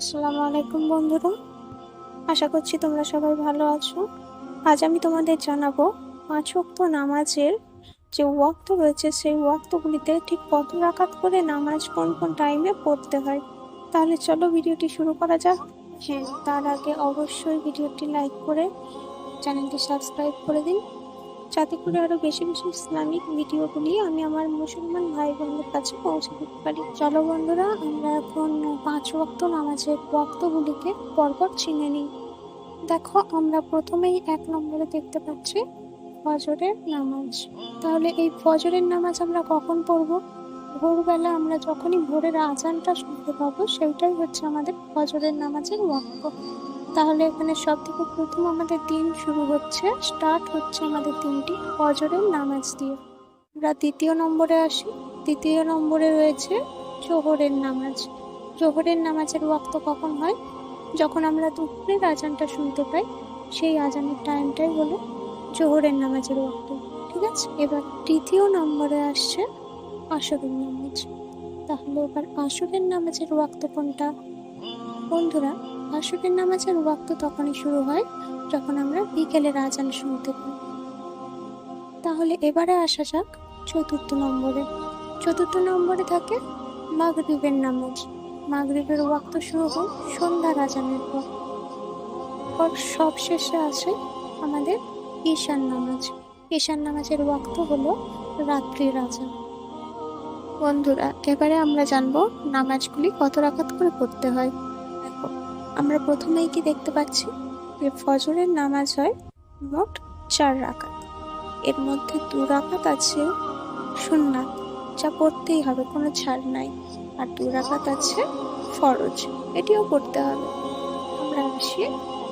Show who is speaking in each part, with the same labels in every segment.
Speaker 1: আসসালামু আলাইকুম, বন্ধুরা। আশা করছি তোমরা সবাই ভালো আছো। আজ আমি তোমাদের জানাব পাঁচ ওয়াক্ত নামাজের যে ওয়াক্ত রয়েছে, সেই ওয়াক্তগুলিতে ঠিক কত রাকাত করে নামাজ কোন কোন টাইমে পড়তে হয়। তাহলে চলো ভিডিওটি শুরু করা যাক। হ্যাঁ তার আগে অবশ্যই ভিডিওটি লাইক করে চ্যানেলটি সাবস্ক্রাইব করে দিন। যাতে করে আরও বেশি বেশি ইসলামিক ভিডিওগুলি আমি আমার মুসলমান ভাই বোনদের কাছে পৌঁছে দিতে পারি। চলো বন্ধুরা, আমরা এখন পাঁচ ওয়াক্ত নামাজের ওয়াক্তগুলিকে পরপর চিনে নিই। দেখো, আমরা প্রথমেই এক নম্বরে দেখতে পাচ্ছি ফজরের নামাজ। তাহলে এই ফজরের নামাজ আমরা কখন পড়ব? ভোরবেলা আমরা যখনই ভোরের আজানটা শুনতে পাবো, সেইটাই হচ্ছে আমাদের ফজরের নামাজের ওয়াক্ত। তাহলে এখানে সব থেকে প্রথম আমাদের দিন শুরু হচ্ছে স্টার্ট হচ্ছে আমাদের দিনটি ফজরের নামাজ দিয়ে। আমরা দ্বিতীয় নম্বরে আসি। দ্বিতীয় নম্বরে রয়েছে জোহরের নামাজ। জোহরের নামাজের ওয়াক্ত কখন হয়? যখন আমরা দুপুরের আজানটা শুনতে পাই, সেই আজানের টাইমটাই হলো জোহরের নামাজের ওয়াক্ত। ঠিক আছে? এবার তৃতীয় নম্বরে আসছে আসরের নামাজ। তাহলে এবার আসরের নামাজের ওয়াক্ত কোনটা? বন্ধুরা আসরের নামাজের ওয়াক্ত তখনই শুরু হয়, যখন আমরা বিকেলের আজান শুনতে পাই। তাহলে এবারে আসা যাক চতুর্থ নম্বরে। চতুর্থ নম্বরে থাকে মাগরিবের নামাজ। মাগরিবের ওয়াক্ত শুরু হয় সন্ধ্যার আজানের পর। পর সব শেষে আসে আমাদের ঈশান নামাজ। ঈশান নামাজের ওয়াক্ত হলো রাত্রির আজান বন্ধুরা, এবারে আমরা জানব নামাজগুলি কত রাকাত করে পড়তে হয়। আমরা প্রথমেই কি দেখতে পাচ্ছি? যে ফজরের নামাজ হয় মোট চার রাকাত। এর মধ্যে দু রাকাত আছে সুন্নাত, যা পড়তেই হবে, কোনো ছাড় নাই। আর দু রাকাত আছে ফরজ, এটিও পড়তে হবে। আমরা আসি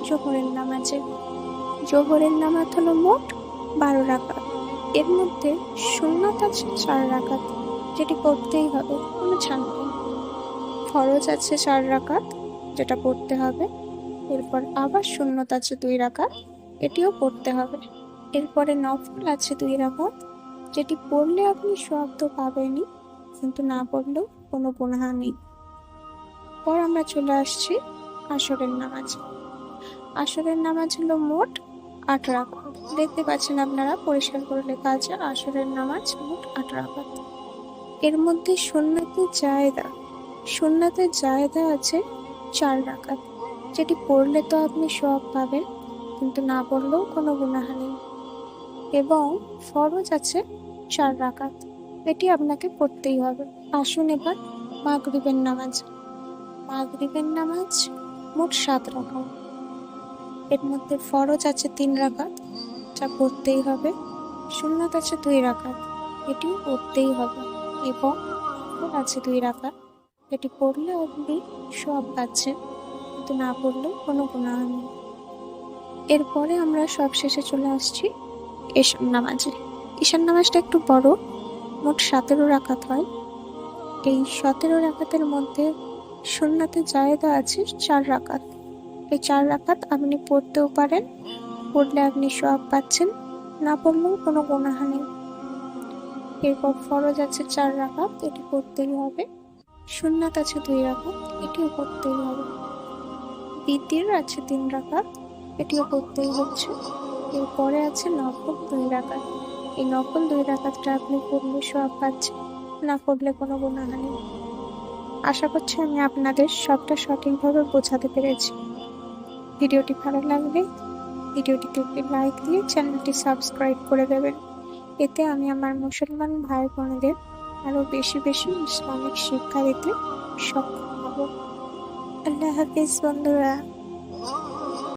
Speaker 1: জোহরের নামাজে। জোহরের নামাজ হলো মোট বারো রাকাত। এর মধ্যে সুন্নাত আছে চার রাকাত, যেটি পড়তেই হবে, কোনো ছাড় নেই। ফরজ আছে চার রাকাত যেটা পড়তে হবে। এরপর আবার শূন্যত আছে দুই রাকাত এটিও পড়তে হবে। এরপরে নফল আছে দুই রাকাত যেটি পড়লে আপনি শব্দ পাবেনই, কিন্তু না পড়লেও কোনো গুণাহা নেই। পর আমরা চলে আসছি আসরের নামাজ। আসরের নামাজ হলো মোট আট রাকাত দেখতে পাচ্ছেন আপনারা, পরিষ্কার করে লেখা আছে, আসরের নামাজ মোট আট রাকাত এর মধ্যে সুন্নাতের জায়দা সুন্নাতের জায়দা আছে চার রাকাত। যেটি পড়লে তো আপনি সব পাবেন, কিন্তু না পড়লেও কোনো গুণাহা নেই। এবং ফরজ আছে চার রাকাত। এটি আপনাকে পড়তেই হবে। আসুন এবার মাগরিবের নামাজ। মাগরিবের নামাজ মোট সাত রাকাত। এর মধ্যে ফরজ আছে তিন রাকাত, যা পড়তেই হবে। সুন্নাত আছে দুই রাকাত, এটিও পড়তেই হবে। এবং আছে দুই রাকাত এটি পড়লে আপনি সব পাচ্ছেন কিন্তু না পড়লেও কোনো গুণাহ নেই এরপরে আমরা সব শেষে চলে আসছি ঈশান নামাজে। ঈশান নামাজটা একটু বড়, মোট সতেরো রাকাত হয়। এই সতেরো রাকাতের মধ্যে সুন্নাতে জায়গা আছে চার রাকাত। এই চার রাকাত আপনি পড়তেও পারেন, পড়লে আপনি সব পাচ্ছেন, না পড়লেও কোনো গুণাহা নেই এরপর ফরজ আছে চার রাকাত, এটি পড়তেই হবে। সুন্নাত আছে দুই রাকাত এটিও করতেই হবে। বিদ্যের আছে তিন রাকাত এটিও করতেই হচ্ছে। এরপরে আছে নকল দুই রাকাত। এই নকল দুই রাকাতটা আপনি করলে সব পাচ্ছেন, না করলে কোনো গুণাহা নেই। আশা করছি আমি আপনাদের সবটা সঠিকভাবে বোঝাতে পেরেছি। ভিডিওটি ভালো লাগলে ভিডিওটিতে একটি লাইক দিয়ে চ্যানেলটি সাবস্ক্রাইব করে দেবেন। এতে আমি আমার মুসলমান ভাই বোনেদের আরও বেশি বেশি ইসলামিক শিক্ষা দিতে সক্ষম হব। আল্লাহ হাফিজ বন্ধুরা।